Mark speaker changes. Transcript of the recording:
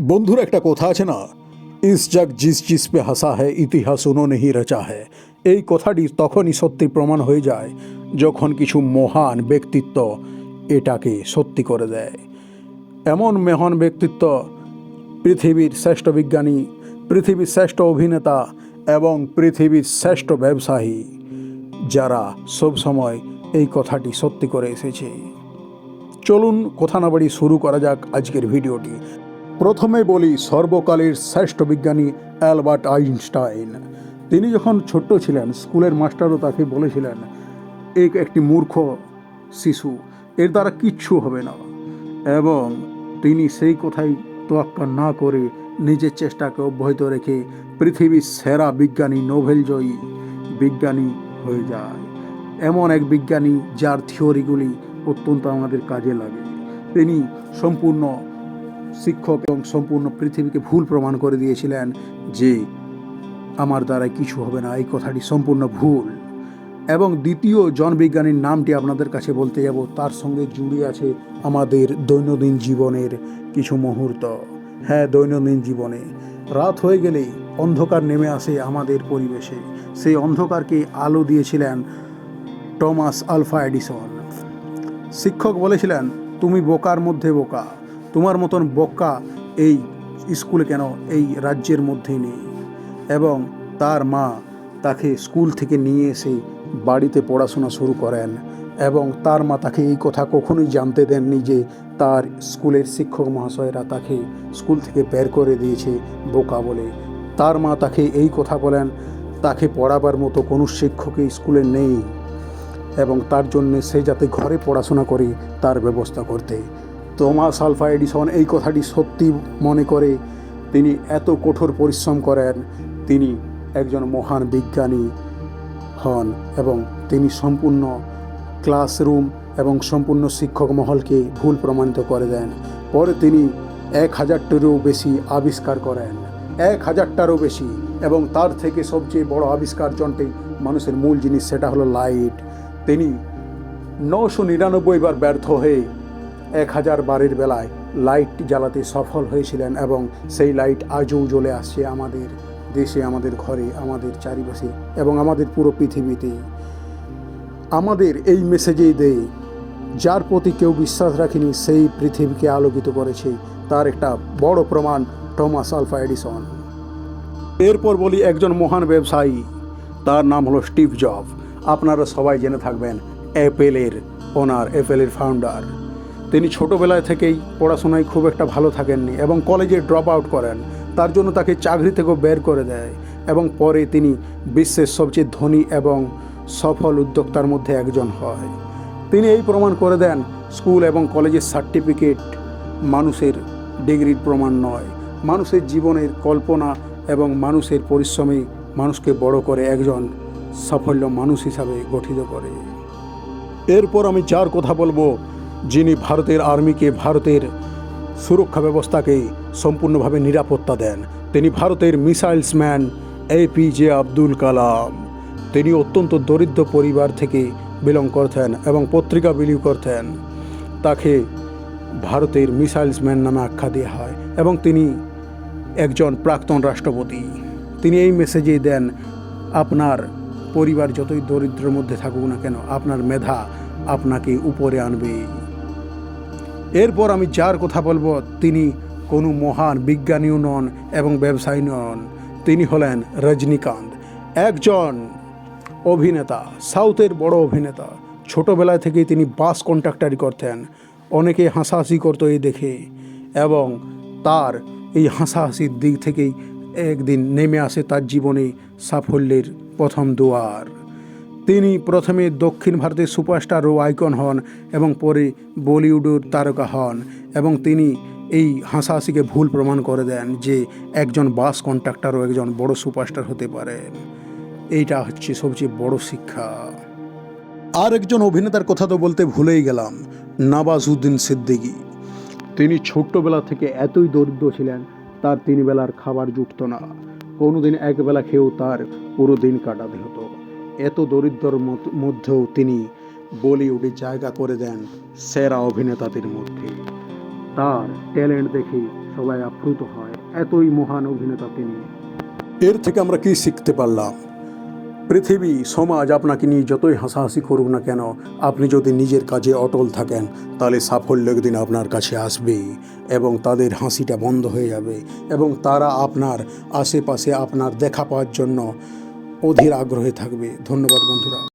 Speaker 1: বন্ধুর একটা কথা আছে না? ইস জগ জিস জিস পে হাসা হ্যায়, ইতিহাস উনোনে হি রচা হ্যায়। এই কথাটি তখনই সত্যি প্রমাণ হয়ে যায়, যখন কিছু মহান ব্যক্তিত্ব এটাকে সত্যি করে দেয়। এমন মহান ব্যক্তিত্ব পৃথিবীর শ্রেষ্ঠ বিজ্ঞানী, পৃথিবীর শ্রেষ্ঠ অভিনেতা এবং পৃথিবীর শ্রেষ্ঠ ব্যবসায়ী, যারা সবসময় এই কথাটি সত্যি করে এসেছে। চলুন কথা না বাড়ি শুরু করা যাক আজকের ভিডিওটি। প্রথমে বলি সর্বকালের শ্রেষ্ঠ বিজ্ঞানী অ্যালবার্ট আইনস্টাইন। তিনি যখন ছোট্ট ছিলেন, স্কুলের মাস্টারও তাকে বলেছিলেন, এক একটি মূর্খ শিশু, এর দ্বারা কিচ্ছু হবে না। এবং তিনি সেই কথাই তোয়াক্কা না করে নিজের চেষ্টাকে অব্যাহত রেখে পৃথিবীর সেরা বিজ্ঞানী, নোবেল জয়ী বিজ্ঞানী হয়ে যায়। এমন এক বিজ্ঞানী যার থিওরিগুলি অত্যন্ত আমাদের কাজে লাগে। তিনি সম্পূর্ণ শিক্ষক এবং সম্পূর্ণ পৃথিবীকে ভুল প্রমাণ করে দিয়েছিলেন যে আমার দ্বারা কিছু হবে না, এই কথাটি সম্পূর্ণ ভুল। এবং দ্বিতীয় জনবিজ্ঞানীর নামটি আপনাদের কাছে বলতে যাব, তার সঙ্গে জুড়ে আছে আমাদের দৈনন্দিন জীবনের কিছু মুহূর্ত। হ্যাঁ দৈনন্দিন জীবনে। রাত হয়ে গেলে অন্ধকার নেমে আসে আমাদের পরিবেশে। সেই অন্ধকারকে আলো দিয়েছিলেন টমাস আলফা এডিসন। শিক্ষক বলেছিলেন, তুমি বোকার মধ্যে বোকা। তোমার মতন বোকা এই স্কুলে কেন এই রাজ্যের মধ্যেই নেই? এবং তার মা তাকে স্কুল থেকে নিয়ে এসে বাড়িতে পড়াশোনা শুরু করেন এবং তার মা তাকে এই কথা কখনোই জানতে দেননি যে তার স্কুলের শিক্ষক মহাশয়রা তাকে স্কুল থেকে বের করে দিয়েছে বোকা বলে। তার মা তাকে এই কথা বলেন, তাকে পড়াবার মতো কোনো শিক্ষকই স্কুলে নেই এবং তার জন্যে সে যাতে ঘরে পড়াশোনা করে তার ব্যবস্থা করতে। তোমাস আলফা এডিসন এই কথাটি সত্যি মনে করে তিনি এত কঠোর পরিশ্রম করেন। তিনি একজন মহান বিজ্ঞানী হন এবং তিনি সম্পূর্ণ ক্লাসরুম এবং সম্পূর্ণ শিক্ষক মহলকে ভুল প্রমাণিত করে দেন। পরে তিনি এক হাজারটিরও বেশি আবিষ্কার করেন। এক হাজারটারও বেশি এবং তার থেকে সবচেয়ে বড় আবিষ্কার যন্ত্রে মানুষের মূল জিনিস সেটা হলো লাইট। তিনি নশো নিরানব্বই বার ব্যর্থ হয়ে এক হাজার বারের বেলায় লাইট জ্বালাতে সফল হয়েছিলেন এবং সেই লাইট আজও জ্বলে আসছে আমাদের দেশে, আমাদের ঘরে, আমাদের চারিপাশে এবং আমাদের পুরো পৃথিবীতে। আমাদের এই মেসেজেই দেয়, যার প্রতি কেউ বিশ্বাস রাখেনি সেই পৃথিবীকে আলোকিত করেছে, তার একটা বড় প্রমাণ টমাস আলফা এডিসন। এরপর বলি একজন মহান ব্যবসায়ী, তার নাম হলো স্টিভ জব। আপনারা সবাই জেনে থাকবেন, অ্যাপেলের ওনার অ্যাপেলের ফাউন্ডার তিনি ছোটোবেলায় থেকেই পড়াশোনায় খুব একটা ভালো থাকেননি এবং কলেজে ড্রপ আউট করেন। তার জন্য তাকে চাকরি থেকেও বের করে দেয় এবং পরে তিনি বিশ্বের সবচেয়ে ধনী এবং সফল উদ্যোক্তার মধ্যে একজন হয়। তিনি এই প্রমাণ করে দেন, স্কুল এবং কলেজের সার্টিফিকেট মানুষের ডিগ্রির প্রমাণ নয়। মানুষের জীবনের কল্পনা এবং মানুষের পরিশ্রমে মানুষকে বড় করে একজন সাফল্য মানুষ হিসাবে গঠিত করে। এরপর আমি যার কথা বলব যিনি ভারতের আর্মিকে ভারতের সুরক্ষা ব্যবস্থাকে সম্পূর্ণভাবে নিরাপত্তা দেন, তিনি ভারতের missiles man APJ Abdul Kalam. তিনি অত্যন্ত দরিদ্র পরিবার থেকে বিলং করতেন এবং পত্রিকা বিলি করতেন। তাকে ভারতের মিসাইলস ম্যান নামে আখ্যা দেওয়া হয় এবং তিনি একজন প্রাক্তন রাষ্ট্রপতি। তিনি এই মেসেজেই দেন, আপনার পরিবার যতই দরিদ্রের মধ্যে থাকুক না কেন, আপনার মেধা আপনাকে উপরে আনবে। এরপর আমি যার কথা বলব, তিনি কোনো মহান বিজ্ঞানীও নন এবং ব্যবসায়ী নন। তিনি হলেন রজনীকান্ত, একজন অভিনেতা, সাউথের বড় অভিনেতা। ছোটোবেলায় থেকেই তিনি বাস কন্ট্রাক্টারি করতেন। অনেকে হাসাহাসি করতো এই দেখে এবং তার এই হাসাহাসির দিক থেকেই একদিন নেমে আসে তার জীবনে সাফল্যের প্রথম দুয়ার। তিনি প্রথমে দক্ষিণ ভারতের সুপারস্টার ও আইকন হন এবং পরে বলিউডের তারকা হন এবং তিনি এই হাসাহাসিকে ভুল প্রমাণ করে দেন যে একজন বাস কন্ট্রাক্টরও একজন বড় সুপারস্টার হতে পারেন এইটা হচ্ছে সবচেয়ে বড় শিক্ষা। আর একজন অভিনেতার কথা তো বলতে ভুলেই গেলাম নওয়াজউদ্দিন সিদ্দিকী। তিনি ছোট্টবেলা থেকে এতই দরিদ্র ছিলেন, তার তিন বেলার খাবার জুটতো না। কোনোদিন একবেলা খেয়েও তার পুরো দিন কাটাতে হতো। এত দরিদ্রর মধ্যেও তিনি বলিউডে জায়গা করে দেন সেরা অভিনেতাদের মধ্যে। তার ট্যালেন্ট দেখে সবাই আপ্লুত হয়, এতই মহান অভিনেতা তিনি। এর থেকে আমরা কি শিখতে পারলাম? পৃথিবী, সমাজ আপনাকে নিয়ে যতই হাসাহাসি করুক না কেন, আপনি যদি নিজের কাজে অটল থাকেন, তাহলে সাফল্য একদিন আপনার কাছে আসবেই এবং তাদের হাসিটা বন্ধ হয়ে যাবে এবং তারা আপনার আশেপাশে আপনার দেখা পাওয়ার জন্য অধীর আগ্রহে থাকবে। ধন্যবাদ বন্ধুরা।